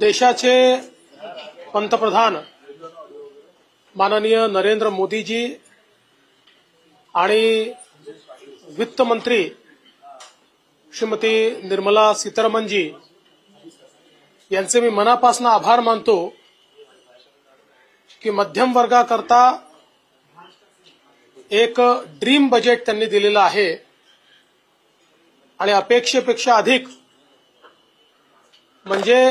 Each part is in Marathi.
देशाचे पंतप्रधान माननीय नरेंद्र मोदीजी आणि वित्तमंत्री श्रीमती निर्मला सीतारामनजी यांचे मी मनापासून आभार मानतो की मध्यम वर्गाकरता एक ड्रीम बजेट त्यांनी दिलेलं आहे आणि अपेक्षेपेक्षा अधिक म्हणजे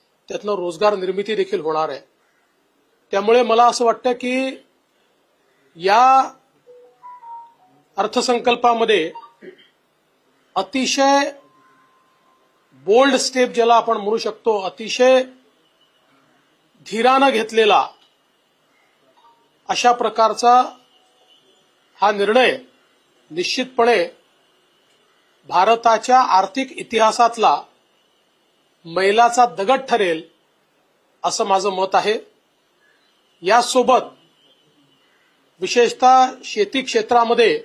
त्यातनं रोजगार निर्मिती देखील होणार आहे. त्यामुळे मला असं वाटतं की या अर्थसंकल्पामध्ये अतिशय बोल्ड स्टेप ज्याला आपण म्हणू शकतो अतिशय धीरानं घेतलेला अशा प्रकारचा हा निर्णय निश्चितपणे भारताच्या आर्थिक इतिहासातला मैलाचा दगड ठरेल असं माझं मत आहे. यासोबत विशेषतः शेती क्षेत्रामध्ये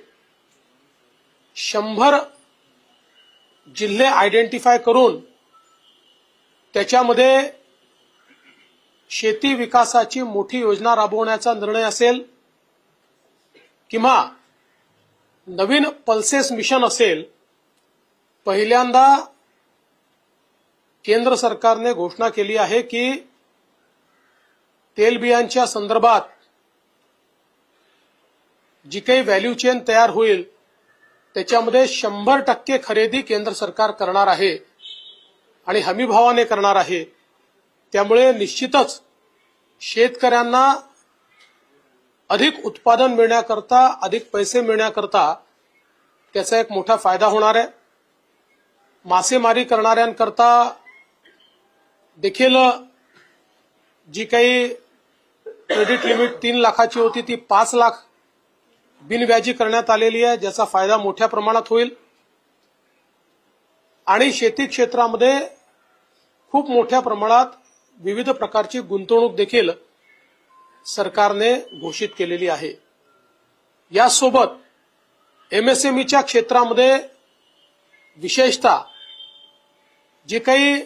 शंभर जिल्हे आयडेंटिफाय करून त्याच्यामध्ये शेती विकासाची मोठी योजना राबवण्याचा निर्णय असेल किंवा नवीन पल्सेस मिशन असेल पहिल्यांदा केंद्र सरकारने घोषणा केली आहे की तेलबियांच्या संदर्भात जी काही व्हॅल्यू चेन तयार होईल त्याच्यामध्ये शंभर टक्के खरेदी केंद्र सरकार करणार आहे आणि हमीभावाने करणार आहे. त्यामुळे निश्चितच शेतकऱ्यांना अधिक उत्पादन मिळण्याकरता अधिक पैसे मिळण्याकरता त्याचा एक मोठा फायदा होणार आहे. मासेमारी करणाऱ्यांकरता देखील जी काही क्रेडिट लिमिट तीन लाखाची होती ती पाच लाख बिनव्याजी करण्यात आलेली आहे ज्याचा फायदा मोठ्या प्रमाणात होईल. आणि शेती क्षेत्रामध्ये खूप मोठ्या प्रमाणात विविध प्रकारची गुंतवणूक देखील सरकारने घोषित केलेली आहे. यासोबत एमएसएमईच्या क्षेत्रामध्ये विशेषतः जे काही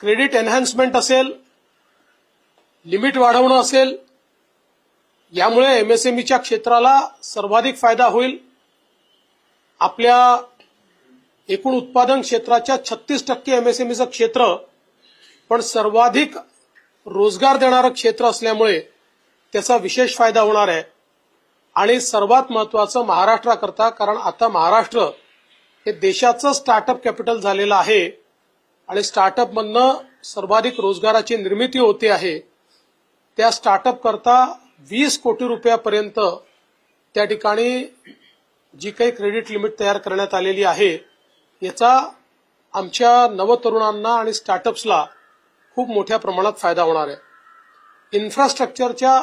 क्रेडिट एन्हान्समेंट असेल लिमिट वाढवणं असेल यामुळे एमएसएमईच्या क्षेत्राला सर्वाधिक फायदा होईल. आपल्या एकूण उत्पादन क्षेत्राच्या छत्तीस टक्के एमएसएमईचं क्षेत्र पण सर्वाधिक रोजगार देणारं क्षेत्र असल्यामुळे त्याचा विशेष फायदा होणार आहे. आणि सर्वात महत्वाचं महाराष्ट्राकरता कारण आता महाराष्ट्र हे देशाचं स्टार्टअप कॅपिटल झालेलं आहे. आणि स्टार्टअपमधनं सर्वाधिक रोजगाराची निर्मिती होते आहे. त्या स्टार्टअप करता वीस कोटी रुपयापर्यंत त्या ठिकाणी जी काही क्रेडिट लिमिट तयार करण्यात आलेली आहे याचा आमच्या नवतरुणांना आणि स्टार्टअप्सला खूप मोठ्या प्रमाणात फायदा होणार आहे. इन्फ्रास्ट्रक्चरच्या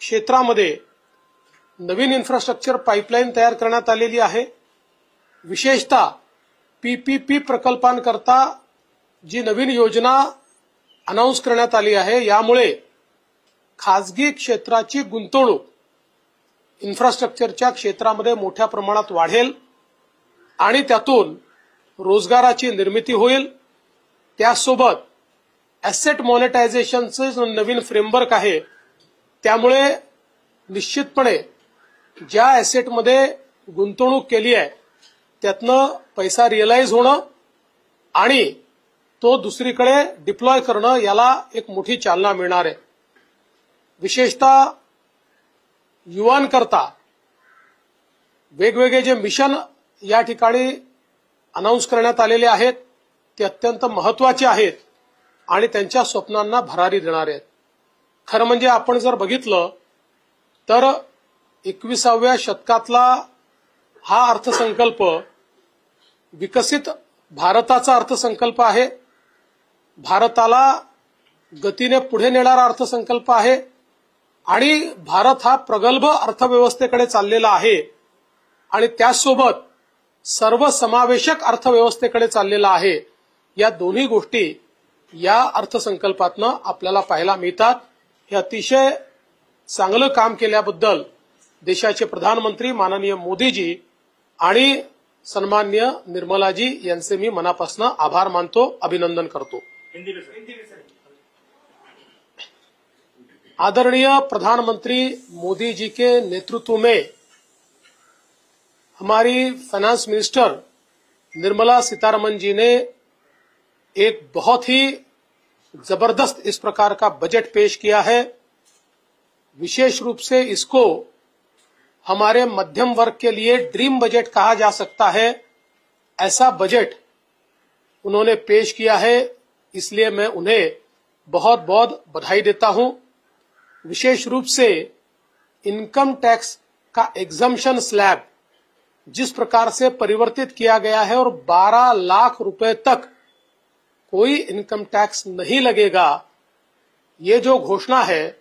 क्षेत्रामध्ये नवीन इन्फ्रास्ट्रक्चर पाईपलाईन तयार करण्यात आलेली आहे. विशेषतः पीपीपी प्रकल्पांकरता जी नवीन योजना अनाऊन्स करण्यात आली आहे यामुळे खासगी क्षेत्राची गुंतवणूक इन्फ्रास्ट्रक्चरच्या क्षेत्रामध्ये मोठ्या प्रमाणात वाढेल आणि त्यातून रोजगाराची निर्मिती होईल. त्यासोबत ॲसेट मॉनिटायझेशनचं जो नवीन फ्रेमवर्क आहे त्यामुळे निश्चितपणे ज्या ॲसेटमध्ये गुंतवणूक केली आहे त्यातनं पैसा रिअलाइज होणं आणि तो दुसरीकडे डिप्लॉय करणं याला एक मोठी चालना मिळणार आहे. विशेषतः युवांकरता वेगवेगळे जे मिशन या ठिकाणी अनाऊन्स करण्यात आलेले आहेत ते अत्यंत महत्त्वाचे आहेत आणि त्यांच्या स्वप्नांना भरारी देणार आहेत. खरं म्हणजे आपण जर बघितलं तर एकविसाव्या शतकातला हा अर्थसंकल्प विकसित भारताचा अर्थसंकल्प आहे. भारताला गतीने पुढे नेणारा अर्थसंकल्प आहे आणि भारत हा प्रगल्भ अर्थव्यवस्थेकडे चाललेला आहे आणि त्याचसोबत सर्वसमावेशक अर्थव्यवस्थेकडे चाललेला आहे. या दोन्ही गोष्टी या अर्थसंकल्पातनं आपल्याला पाहायला मिळतात. हे अतिशय चांगलं काम केल्याबद्दल देशाचे प्रधानमंत्री माननीय मोदीजी आणि सन्मान्य निर्मलाजी यांचे मी मनापासून आभार मानतो अभिनंदन करतो. हिंदी में सर। हिंदी में सर। आदरणीय प्रधानमंत्री मोदी जी के नेतृत्व में हमारी फाइनेंस मिनिस्टर निर्मला सीतारमन जी ने एक बहुत ही ज़बरदस्त इस प्रकार का बजट पेश किया है। विशेष रूप से इसको हमारे मध्यम वर्ग के लिए ड्रीम बजट कहा जा सकता है। ऐसा बजट उन्होंने पेश किया है। इसलिए मैं उन्हें बहुत बहुत बधाई देता हूँ। विशेष रूप से इनकम टैक्स का एग्जम्पशन स्लैब जिस प्रकार से परिवर्तित किया गया है और 12 लाख रुपए तक कोई इनकम टैक्स नहीं लगेगा, ये जो घोषणा है,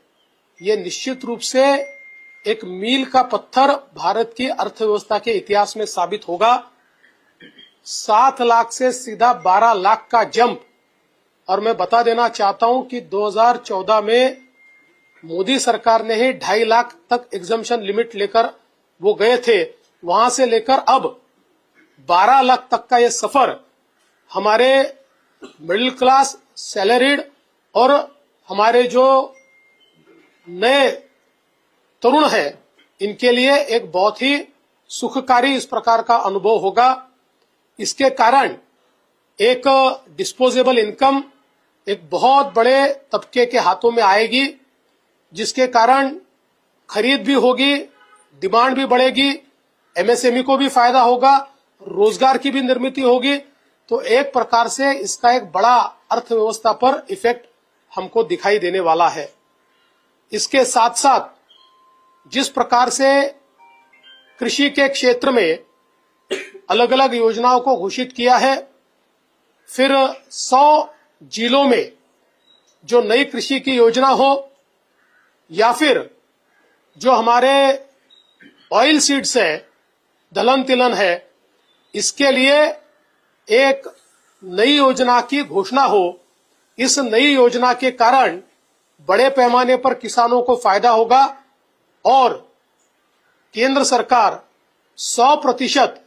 ये निश्चित रूप से एक मील का पत्थर भारत की अर्थव्यवस्था के इतिहास में साबित होगा। सात लाख से सीधा बारह लाख का जंप और मैं बता देना चाहता हूँ कि 2014 में मोदी सरकार ने ही ढाई लाख तक एग्जामेशन लिमिट लेकर वो गए थे। वहाँ से लेकर अब 12 लाख तक का ये सफ़र हमारे मिडिल क्लास सैलरीड और हमारे जो नए तरुण है, इनके लिए एक बहुत ही सुखकारी इस प्रकार का अनुभव होगा। इसके कारण एक डिस्पोजेबल इनकम एक बहुत बड़े तबके के हाथों में आएगी, जिसके कारण खरीद भी होगी, डिमांड भी बढ़ेगी, एमएसएमई को भी फ़ायदा होगा, रोज़गार की भी निर्मित होगी। तो एक प्रकार से इसका एक बड़ा अर्थव्यवस्था पर इफ़ेक्ट हमको दिखाई देने वाला है। इसके साथ साथ जिस प्रकार से कृषि के क्षेत्र में अलग अलग योजनाओं को घोषित किया है, फिर 100 जिलों में जो नई कृषि की योजना हो, या फिर जो हमारे ऑयल सीड्स है, दलहन तिलहन है, इसके लिए एक नई योजना की घोषणा हो, इस नई योजना के कारण बड़े पैमाने पर किसानों को फ़ायदा होगा और केंद्र सरकार 100 प्रतिशत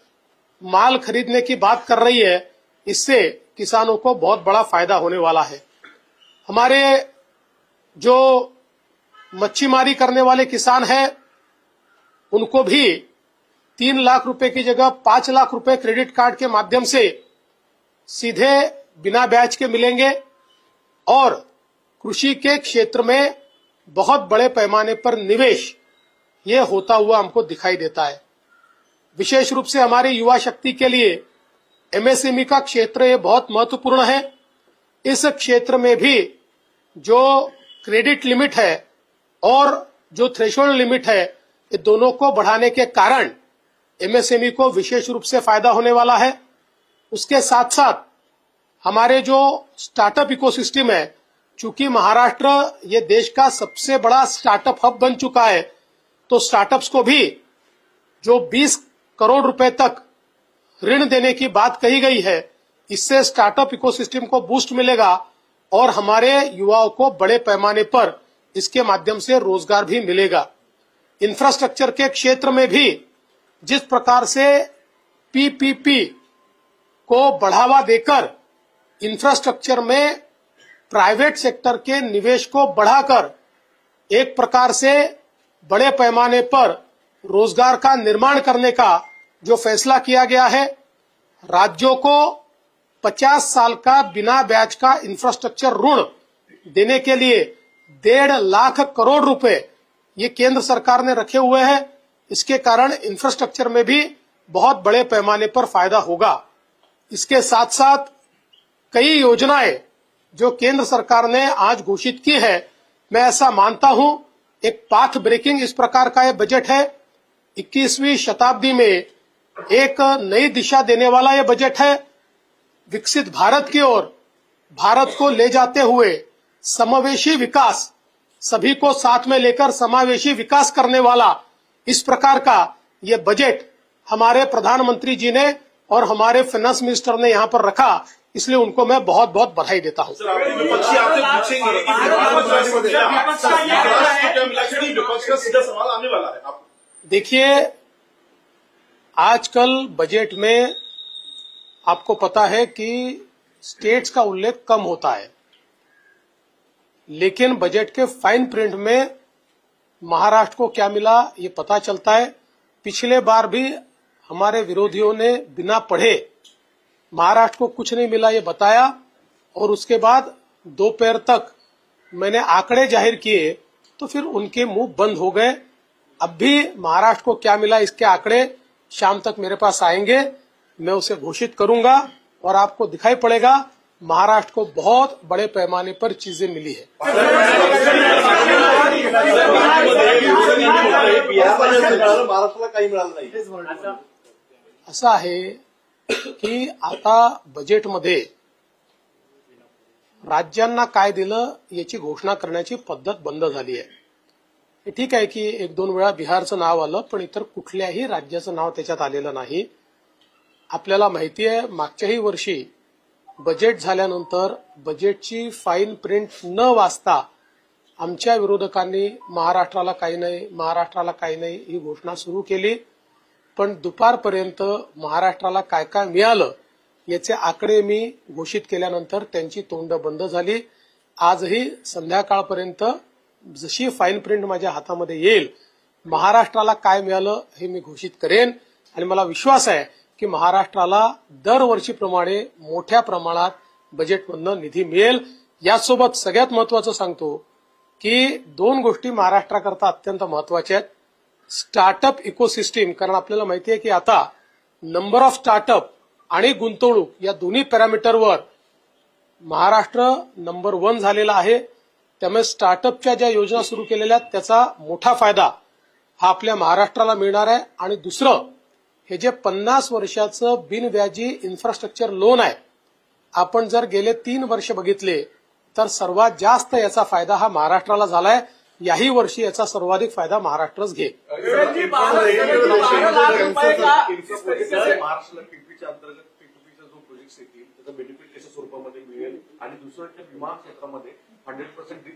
माल खरीदने की बात कर रही है, इससे किसानों को बहुत बड़ा फ़ायदा होने वाला है। हमारे जो मच्छीमारी करने वाले किसान हैं, उनको भी तीन लाख रुपए की जगह पाँच लाख रुपए क्रेडिट कार्ड के माध्यम से सीधे बिना ब्याज के मिलेंगे और कृषि के क्षेत्र में बहुत बड़े पैमाने पर निवेश ये होता हुआ हमको दिखाई देता है। विशेष रूप से हमारी युवा शक्ति के लिए एमएसएमई का क्षेत्र ये बहुत महत्वपूर्ण है। इस क्षेत्र में भी जो क्रेडिट लिमिट है और जो थ्रेशोल्ड लिमिट है, ये दोनों को बढ़ाने के कारण एमएसएमई को विशेष रूप से फ़ायदा होने वाला है। उसके साथ साथ हमारे जो स्टार्टअप इकोसिस्टम है, चूँकि महाराष्ट्र ये देश का सबसे बड़ा स्टार्टअप हब बन चुका है तो स्टार्टअप्स को भी जो 20 करोड़ रुपए तक ऋण देने की बात कही गई है। इससे स्टार्टअप इकोसिस्टम को बूस्ट मिलेगा और हमारे युवाओं को बड़े पैमाने पर इसके माध्यम से रोज़गार भी मिलेगा। इंफ्रास्ट्रक्चर के क्षेत्र में भी जिस प्रकार से पीपीपी को बढ़ावा देकर इंफ्रास्ट्रक्चर में प्राइवेट सेक्टर के निवेश को बढ़ाकर एक प्रकार से बड़े पैमाने पर रोज़गार का निर्माण करने का जो फैसला किया गया है, राज्यों को पचास साल का बिना ब्याज का इंफ्रास्ट्रक्चर ऋण देने के लिए डेढ़ लाख करोड़ रुपए ये केंद्र सरकार ने रखे हुए हैं। इसके कारण इंफ्रास्ट्रक्चर में भी बहुत बड़े पैमाने पर फ़ायदा होगा। इसके साथ साथ कई योजनाएँ जो केंद्र सरकार ने आज घोषित की है, मैं ऐसा मानता हूँ, एक पाथ ब्रेकिंग इस प्रकार का यह बजट है। 21वीं शताब्दी में एक नई दिशा देने वाला यह बजट है विकसित भारत की ओर भारत को ले जाते हुए समावेशी विकास सभी को साथ में लेकर समावेशी विकास करने वाला इस प्रकार का ये बजट हमारे प्रधानमंत्री जी ने और हमारे फाइनेंस मिनिस्टर ने यहाँ पर रखा इसलिए उनको मैं बहुत बहुत बधाई देता हूँ सर आपके विपक्षी आपसे पूछेंगे कि विधानसभा में लक्ष्मी विपक्ष का सीधा सवाल आने वाला है आप देखिए आजकल बजट में आपको पता है कि स्टेट्स का उल्लेख कम होता है। लेकिन बजट के फाइन प्रिंट में महाराष्ट्र को क्या मिला, ये पता चलता है। पिछले बार भी हमारे विरोधियों ने बिना पढ़े महाराष्ट्र को कुछ नहीं मिला, ये बताया। और उसके बाद दोपहर तक मैंने आंकड़े ज़ाहिर किए तो फिर उनके मुँह बंद हो गए। अब भी महाराष्ट्र को क्या मिला, इसके आंकड़े शाम तक मेरे पास आएंगे मैं उसे घोषित करूंगा और आपको दिखाई पड़ेगा महाराष्ट्र को बहुत बड़े पैमाने पर चीजें मिली है। महाराष्ट्राला काही मिळालं नाही असं आहे की आता बजेटमध्ये राज्यांना काय दिलं याची घोषणा करण्याची पद्धत बंद झाली आहे. ठीक आहे की एक दोन वेळा बिहारचं नाव आलं पण इतर कुठल्याही राज्याचं नाव त्याच्यात आलेलं नाही. आपल्याला माहिती आहे मागच्याही वर्षी बजेट झाल्यानंतर बजेटची फाईन प्रिंट न वाचता आमच्या विरोधकांनी महाराष्ट्राला काही नाही महाराष्ट्राला काही नाही ही घोषणा सुरू केली. पण दुपारपर्यंत महाराष्ट्राला काय काय मिळालं याचे आकडे मी घोषित केल्यानंतर त्यांची तोंड बंद झाली. आजही संध्याकाळपर्यंत जशी फाईन प्रिंट माझ्या हातामध्ये येईल महाराष्ट्राला काय मिळालं हे मी घोषित करेन. आणि मला विश्वास आहे की महाराष्ट्राला दरवर्षीप्रमाणे मोठ्या प्रमाणात बजेटमधनं निधी मिळेल. यासोबत सगळ्यात महत्वाचं सांगतो की दोन गोष्टी महाराष्ट्राकरता अत्यंत महत्त्वाच्या आहेत. स्टार्टअप इकोसिस्टीम कारण आपल्याला माहिती आहे की आता नंबर ऑफ स्टार्टअप आणि गुंतवणूक या दोन्ही पॅरामीटरवर महाराष्ट्र नंबर वन झालेला आहे. त्यामुळे स्टार्टअपच्या ज्या योजना सुरू केलेल्या आहेत त्याचा मोठा फायदा हा आपल्या महाराष्ट्राला मिळणार आहे. आणि दुसरं हे जे पन्नास वर्षाचं बिनव्याजी इन्फ्रास्ट्रक्चर लोन आहे आपण जर गेले तीन वर्ष बघितले तर सर्वात जास्त याचा फायदा हा महाराष्ट्राला झालाय. याही वर्षी याचा सर्वाधिक फायदा महाराष्ट्रच घेईल. महाराष्ट्राला स्वरूपामध्ये मिळेल आणि दुसरं त्या विमा क्षेत्रामध्ये हंड्रेड पर्सेंट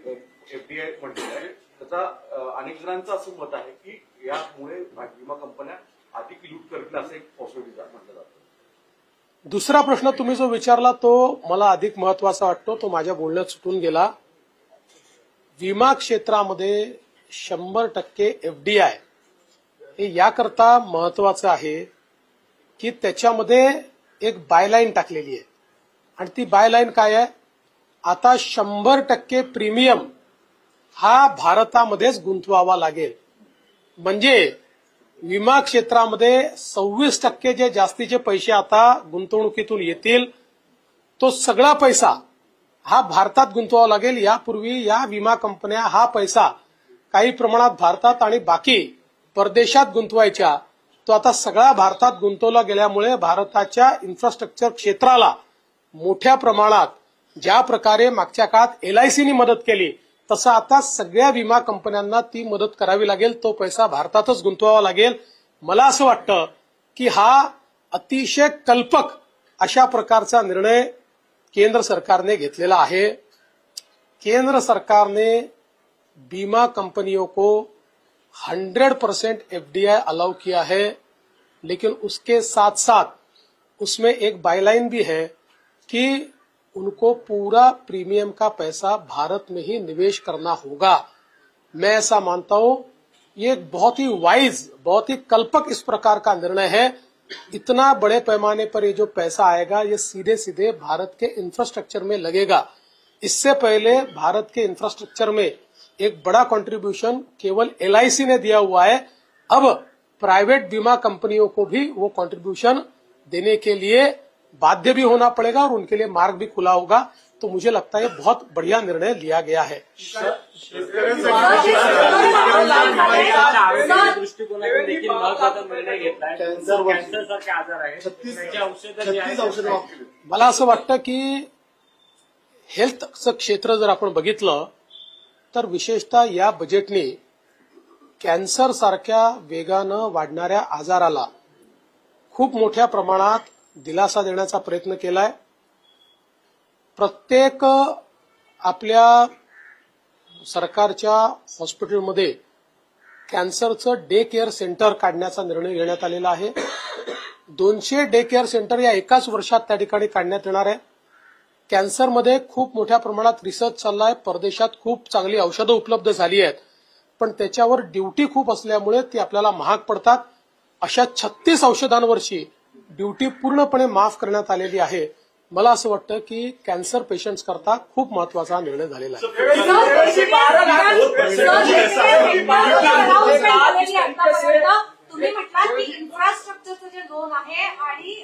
एफडीआय म्हटलेलं आहे. त्याचा अनेक जणांचं असं मत आहे की यामुळे विमा कंपन्या अधिक लूट करतील असं एक पॉसिबिलिटी म्हटलं जातं. दुसरा प्रश्न तुम्ही जो विचारला तो मला अधिक महत्त्वाचा वाटतो. तो माझ्या बोलण्यात सुटून गेला. विमा क्षेत्रामध्ये शंभर टक्के एफडीआय हे याकरता महत्वाचं आहे की त्याच्यामध्ये एक बायलाईन टाकलेली आहे. आणि ती बायलाईन काय आहे? आता शंभर टक्के प्रीमियम हा भारतामध्येच गुंतवावा लागेल. म्हणजे विमा क्षेत्रामध्ये सव्वीस टक्के जे जास्तीचे पैसे आता गुंतवणुकीतून येतील तो सगळा पैसा हा भारतात गुंतवावा लागेल. यापूर्वी या विमा कंपन्या हा पैसा काही प्रमाणात भारतात आणि बाकी परदेशात गुंतवायच्या. तो आता सगळा भारतात गुंतवला गेल्यामुळे भारताच्या इन्फ्रास्ट्रक्चर क्षेत्राला मोठ्या प्रमाणात ज्या प्रकारे मागच्या काळात एलआयसीनी मदत केली तसं आता सगळ्या विमा कंपन्यांना ती मदत करावी लागेल तो पैसा भारतातच गुंतवावा लागेल. मला असं वाटतं की हा अतिशय कल्पक अशा प्रकारचा निर्णय केंद्र सरकारने घेतलेला आहे. केंद्र सरकारने बीमा कंपनियों को 100 परसेंट एफडीआई अलाउ किया है लेकिन उसके साथ साथ उसमें एक बायलाइन भी है कि उनको पूरा प्रीमियम का पैसा भारत में ही निवेश करना होगा। मैं ऐसा मानता हूँ, ये एक बहुत ही वाइज बहुत ही कल्पक इस प्रकार का निर्णय है। इतना बड़े पैमाने पर ये जो पैसा आएगा, ये सीधे सीधे भारत के इंफ्रास्ट्रक्चर में लगेगा। इससे पहले भारत के इंफ्रास्ट्रक्चर में एक बड़ा कंट्रीब्यूशन केवल LIC ने दिया हुआ है। अब प्राइवेट बीमा कंपनियों को भी वो कंट्रीब्यूशन देने के लिए बाध्य भी होना पड़ेगा और उनके लिए मार्ग भी खुला होगा। तो मुझे लगता है बहुत बढ़िया निर्णय लिया गया है। मला असं वाटतं की हेल्थचं क्षेत्र जर आपण बघितलं तर विशेषतः या बजेटने कॅन्सर सारख्या वेगानं वाढणाऱ्या आजाराला खूप मोठ्या प्रमाणात दिलासा देण्याचा प्रयत्न केलाय. प्रत्येक आपल्या सरकारच्या हॉस्पिटलमध्ये कॅन्सरचं डे केअर सेंटर काढण्याचा निर्णय घेण्यात आलेला आहे. दोनशे डे केअर सेंटर या एकाच वर्षात त्या ठिकाणी काढण्यात येणार आहे. कॅन्सरमध्ये खूप मोठ्या प्रमाणात रिसर्च चाललाय. परदेशात खूप चांगली औषधं उपलब्ध झाली आहेत. पण त्याच्यावर ड्युटी खूप असल्यामुळे ती आपल्याला महाग पडतात. अशा छत्तीस औषधांवरची ड्युटी पूर्णपणे माफ करण्यात आलेली आहे. मला असं वाटतं की कॅन्सर पेशंट्स करता खूप महत्त्वाचा निर्णय झालेला आहे. तुम्ही म्हटलात की इन्फ्रास्ट्रक्चरचं जे लोन आहे आणि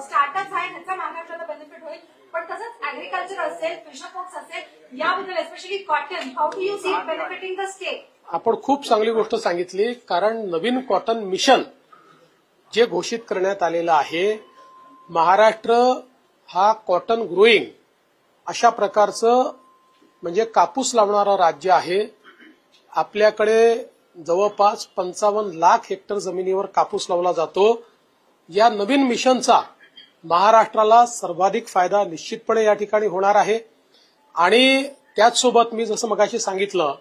स्टार्टअप आहे त्याचा महाराष्ट्राला बेनिफिट होईल पण तसंच असेल असेल याबद्दल especially cotton how do you see benefiting the state आपण खूप चांगली गोष्ट सांगितली कारण नवीन कॉटन मिशन जे घोषित करण्यात आलेलं आहे महाराष्ट्र हा कॉटन ग्रोईंग अशा प्रकारचं म्हणजे कापूस लावणारं राज्य आहे. आपल्याकडे जवळपास पंचावन्न लाख हेक्टर जमिनीवर कापूस लावला जातो. या नवीन मिशनचा महाराष्ट्राला सर्वाधिक फायदा निश्चितपणे या ठिकाणी होणार आहे. आणि त्याचसोबत मी जसं मगाशी सांगितलं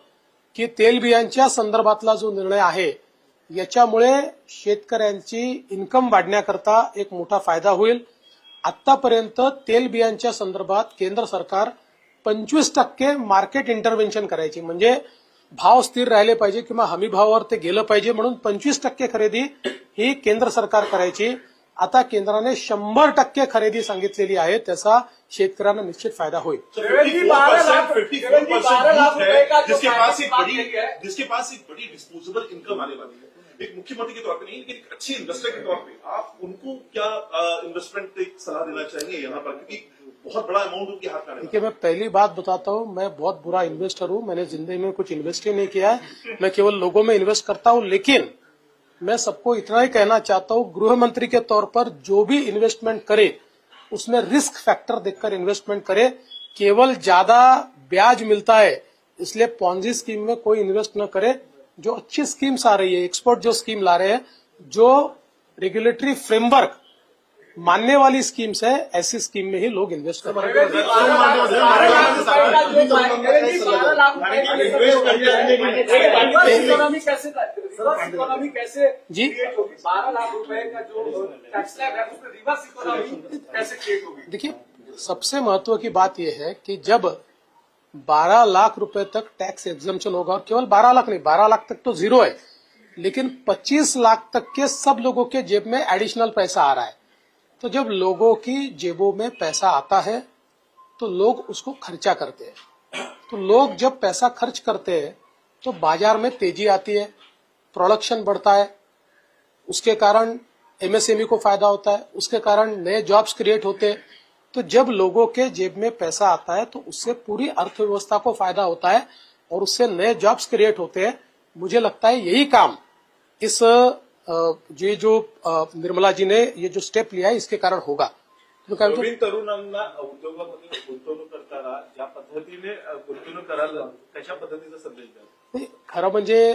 की तेलबियांच्या संदर्भातला जो निर्णय आहे याच्यामुळे शेतकऱ्यांची इन्कम वाढण्याकरता एक मोठा फायदा होईल. आतापर्यंत तेलबियांच्या संदर्भात केंद्र सरकार पंचवीस टक्के मार्केट इंटरव्हेन्शन करायची. म्हणजे भाव स्थिर राहिले पाहिजे किंवा हमी भावावर ते गेलं पाहिजे म्हणून पंचवीस टक्के खरेदी ही केंद्र सरकार करायची. आता केंद्राने शंभर टक्के खरेदी सांगितलेली आहे त्याचा शेतकऱ्यांना निश्चित फायदा होईल। जिसके पास एक बड़ी डिस्पोजेबल इनकम आने वाली है। एक मुख्यमंत्री के तौर पे नहीं लेकिन एक अच्छे इन्वेस्टर के तौर पे आप उनको क्या इन्वेस्टमेंट सलाह देना चाहेंगे यहाँ पर क्योंकि बहुत बड़ा अमाउंट उनके हाथ में देखिए मैं पहली बात बताता हूँ मैं बहुत बुरा इन्वेस्टर हूँ मैंने ज़िंदगी में कुछ इन्वेस्ट ही नहीं किया है। मैं केवल लोगों में इन्वेस्ट करता हूँ लेकिन मैं सबको इतना ही कहना चाहता हूँ गृह मंत्री के तौर पर जो भी इन्वेस्टमेंट करे उसमें रिस्क फैक्टर देखकर इन्वेस्टमेंट करे। केवल ज़्यादा ब्याज मिलता है इसलिए पॉन्जी स्कीम में कोई इन्वेस्ट न करे। जो अच्छी स्कीम्स आ रही है एक्सपर्ट जो स्कीम ला रहे हैं, जो रेगुलेटरी फ्रेमवर्क मानने वाली स्कीम्स है, ऐसी स्कीम में ही लोग इन्वेस्ट कर जी। देखिए, सबसे महत्व की बात यह है कि जब 12 लाख रुपए तक टैक्स एग्जामेशन होगा और केवल 12 लाख नहीं 12 लाख तक तो ज़ीरो है। लेकिन 25 लाख तक के सब लोगों के जेब में एडिशनल पैसा आ रहा है। तो जब लोगों की जेबों में पैसा आता है तो लोग उसको खर्चा करते हैं। तो लोग जब पैसा खर्च करते हैं तो बाज़ार में तेज़ी आती है प्रोडक्शन बढ़ता है। उसके कारण एमएसएमई को फ़ायदा होता है, उसके कारण नए जॉब्स क्रिएट होते हैं। तो जब लोगों के जेब में पैसा आता है तो उससे पूरी अर्थव्यवस्था को फ़ायदा होता है और उससे नए जॉब्स क्रिएट होते हैं। मुझे लगता है यही काम इस ये जो निर्मला जी ने ये जो स्टेप लिया है इसके कारण होगा। तो काय म्हणतो? नवीन तरुणांना उद्योगामध्ये गुंतवणूक करताना ज्या पद्धतीने गुंतवणूक करायला त्याच्या पद्धतीचा संदेश द्या खरं म्हणजे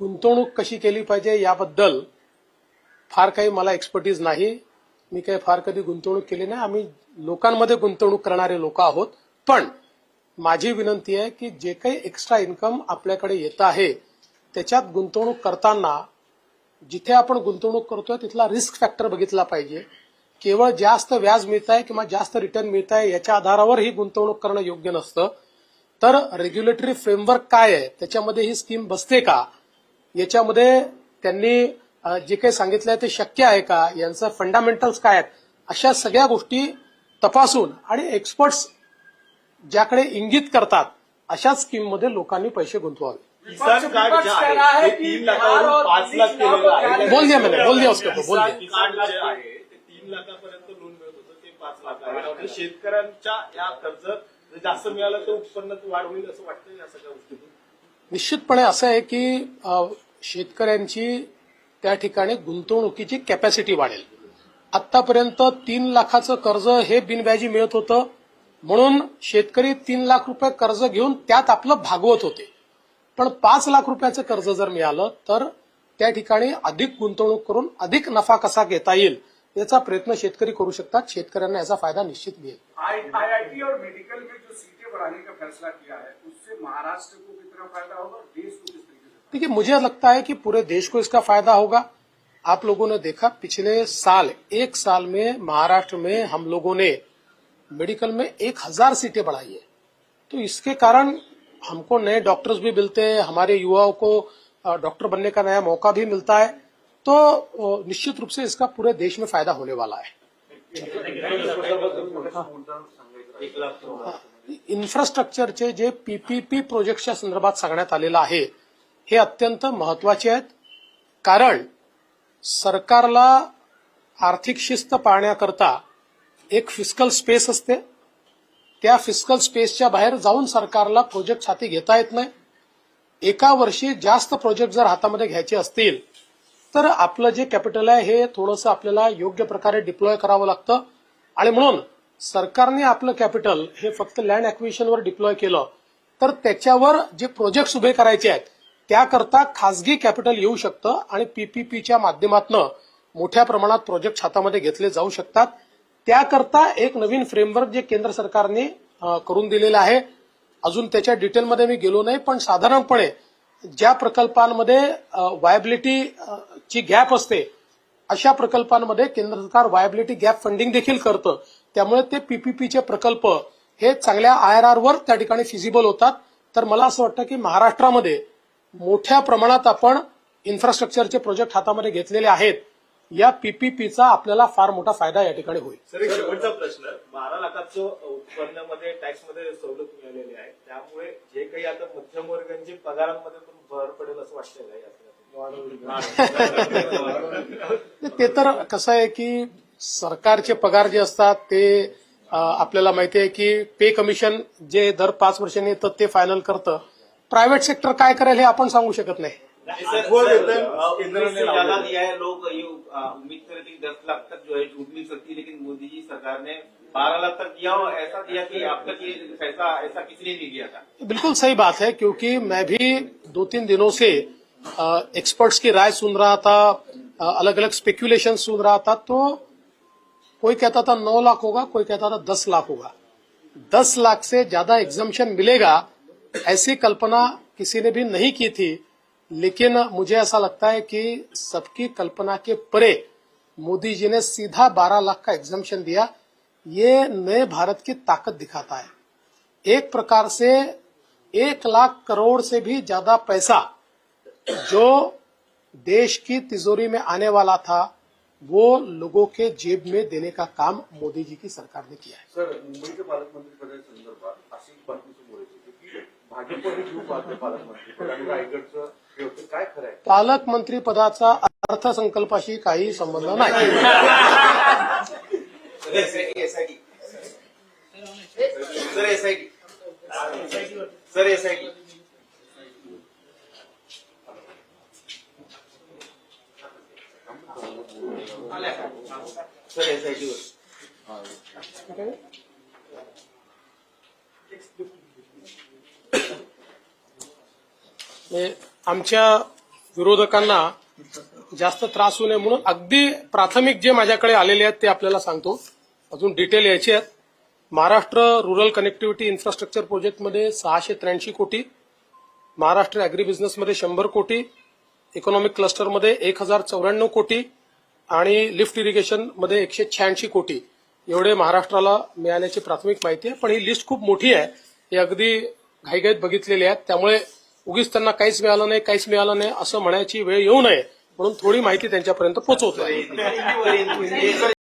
गुंतवणूक कशी केली पाहिजे याबद्दल फार काही मला एक्सपर्टीज नाही. मी काही फार कधी गुंतवणूक केली नाही. आम्ही लोकांमध्ये गुंतवणूक करणारे लोक आहोत. पण माझी विनंती आहे की जे काही एक्स्ट्रा इन्कम आपल्याकडे येत आहे त्याच्यात गुंतवणूक करताना जिथे आपण गुंतवणूक करतोय तिथला रिस्क फॅक्टर बघितला पाहिजे. केवळ जास्त व्याज मिळत आहे किंवा जास्त रिटर्न मिळत आहे याच्या आधारावर ही गुंतवणूक करणं योग्य नसतं. तर रेग्युलेटरी फ्रेमवर्क काय आहे? त्याच्यामध्ये ही स्कीम बसते का? याच्यामध्ये त्यांनी जे काही सांगितलंय ते शक्य आहे का? यांचं फंडामेंटल्स काय आहेत? अशा सगळ्या गोष्टी तपासून आणि एक्सपर्ट्स ज्याकडे इंगित करतात अशा स्कीममध्ये लोकांनी पैसे गुंतवावे. किसान कार्ड जे आहे ते तीन लाखावरून पाच लाख केलेलं आहे. बोल दिया मैंने, बोल दिया उसको, बोल दिया. किसान कार्ड जे आहे ते तीन लाखापर्यंत लोन मिळत होतं ते पाच लाख आहे. शेतकऱ्यांच्या या कर्ज जास्त मिळालं तर उत्पन्नात वाढ होईल असं वाटतं या सगळ्या गोष्टीतून? निश्चितपणे असं आहे की शेतकऱ्यांची त्या ठिकाणी गुंतवणुकीची कॅपॅसिटी वाढेल. आतापर्यंत तीन लाखाचं कर्ज हे बिनव्याजी मिळत होतं. म्हणून शेतकरी तीन लाख रुपये कर्ज घेऊन त्यात आपलं भागवत होते. पण पाच लाख रुपयाचं कर्ज जर मिळालं तर त्या ठिकाणी अधिक गुंतवणूक करून अधिक नफा कसा घेता येईल याचा प्रयत्न शेतकरी करू शकतात. शेतकऱ्यांना याचा फायदा निश्चित मिळेल. आईआईटी और मेडिकल में जो सीटें बढ़ाने का फैसला किया है उससे महाराष्ट्र को कितना फायदा होगा? देश को देखिए, मुझे लगता है कि पूरे देश को इसका फ़ायदा होगा। आप लोगों ने देखा, पिछले साल, एक साल में महाराष्ट्र में हम लोगों ने मेडिकल में एक हज़ार सीटें बढ़ाई है। तो इसके कारण हमको नए डॉक्टर्स भी मिलते हैं, हमारे युवाओं को डॉक्टर बनने का नया मौका भी मिलता है। तो निश्चित रूप से इसका पूरे देश में फ़ायदा होने वाला है। इन्फ्रास्ट्रक्चरचे जे पीपीपी प्रोजेक्टच्या संदर्भात सांगण्यात आलेलं आहे हे अत्यंत महत्त्वाचे आहेत. कारण सरकारला आर्थिक शिस्त पाळण्याकरता एक फिस्कल स्पेस असते. त्या फिस्कल स्पेसच्या बाहेर जाऊन सरकारला प्रोजेक्ट हाती घेता येत नाही. एका वर्षी जास्त प्रोजेक्ट जर हातामध्ये घ्यायचे असतील तर आपलं जे कॅपिटल आहे हे थोडंसं आपल्याला योग्य प्रकारे डिप्लॉय करावं लागतं. आणि म्हणून सरकारने आपलं कॅपिटल हे फक्त लँड ॲक्विशनवर डिप्लॉय केलं तर त्याच्यावर जे प्रोजेक्ट उभे करायचे आहेत त्याकरता खासगी कॅपिटल येऊ शकतं आणि पीपीपीच्या माध्यमातून मोठ्या प्रमाणात प्रोजेक्ट हातामध्ये घेतले जाऊ शकतात. त्याकरता एक नवीन फ्रेमवर्क जे केंद्र सरकारने करून दिलेलं आहे. अजून त्याच्या डिटेलमध्ये मी गेलो नाही पण साधारणपणे ज्या प्रकल्पांमध्ये वायबिलिटी ची गॅप असते अशा प्रकल्पांमध्ये केंद्र सरकार वायबिलिटी गॅप फंडिंग देखील करतं. त्यामुळे ते पीपीपीचे प्रकल्प हे चांगल्या आय आर आरवर त्या ठिकाणी फिजिबल होतात. तर मला असं वाटतं की महाराष्ट्रामध्ये मोठ्या प्रमाणात आपण इन्फ्रास्ट्रक्चरचे प्रोजेक्ट हातामध्ये घेतलेले आहेत. या पीपीपीचा आपल्याला फार मोठा फायदा या ठिकाणी होईल. सर एक शेवटचा प्रश्न. बारा लाखाचं उत्पन्नामध्ये टॅक्समध्ये सवलत मिळालेली आहे. त्यामुळे जे काही आता मध्यमवर्गांच्या पगारांमध्ये पण भर पडेल असं वाटतंय ते तर कसं आहे की सरकारचे पगार जे असतात ते आपल्याला माहिती आहे की पे कमिशन जे दर पाच वर्षांनी येतं ते फायनल करतं. प्रायव्हेट सेक्टर काय करेल हे आपण सांगू शकत नाही. ज़्यादा दिया है लोग ये उम्मीद कर रहे थे दस लाख तक जो है छूट मिल सकती है लेकिन मोदी जी सरकार ने बारह लाख तक दिया और ऐसा दिया कि अब तक ये पैसा ऐसा किसी ने नहीं दिया था। बिल्कुल सही बात है क्योंकि मैं भी दो तीन दिनों से एक्सपर्ट्स की राय सुन रहा था अलग अलग स्पेक्यूलेशन सुन रहा था तो कोई कहता था नौ लाख होगा कोई कहता था दस लाख होगा। दस लाख से ज़्यादा एग्जामेशन मिलेगा ऐसी कल्पना किसी ने भी नहीं की थी, लेकिन मुझे ऐसा लगता है कि सबकी कल्पना के परे मोदी जी ने सीधा बारह लाख का एग्जामेशन दिया। ये नए भारत की ताकत दिखाता है। एक प्रकार से एक लाख करोड़ से भी ज़्यादा पैसा जो देश की तिजोरी में आने वाला था, वो लोगों के जेब में देने का काम मोदी जी की सरकार ने किया है। सर मुंबईच्या पालकमंत्री पदासंदर्भात अशी पालकमंत्री? पदाचा अर्थसंकल्पाशी काही संबंध नाही. Sir SIT sir SIT sir SIT sir SIT वर हे म्हणजे आमच्या विरोधकांना जास्त त्रास होऊ नये म्हणून अगदी प्राथमिक जे माझ्याकडे आलेले आहेत ते आपल्याला सांगतो. अजून डिटेल यायचे आहेत. महाराष्ट्र रुरल कनेक्टिव्हिटी इन्फ्रास्ट्रक्चर प्रोजेक्टमध्ये सहाशे त्र्याऐंशी कोटी महाराष्ट्र अॅग्री बिझनेसमध्ये शंभर कोटी इकॉनॉमिक क्लस्टरमध्ये एक हजार चौऱ्याण्णव कोटी आणि लिफ्ट इरिगेशनमध्ये एकशे शहाऐंशी कोटी. एवढे महाराष्ट्राला मिळाल्याची प्राथमिक माहिती आहे. पण ही लिस्ट खूप मोठी आहे. ही अगदी घाईघाईत बघितलेली आहे त्यामुळे उगीच त्यांना काहीच मिळालं नाही काहीच मिळालं नाही असं म्हणायची वेळ येऊ नये म्हणून थोडी माहिती त्यांच्यापर्यंत पोहोचवतो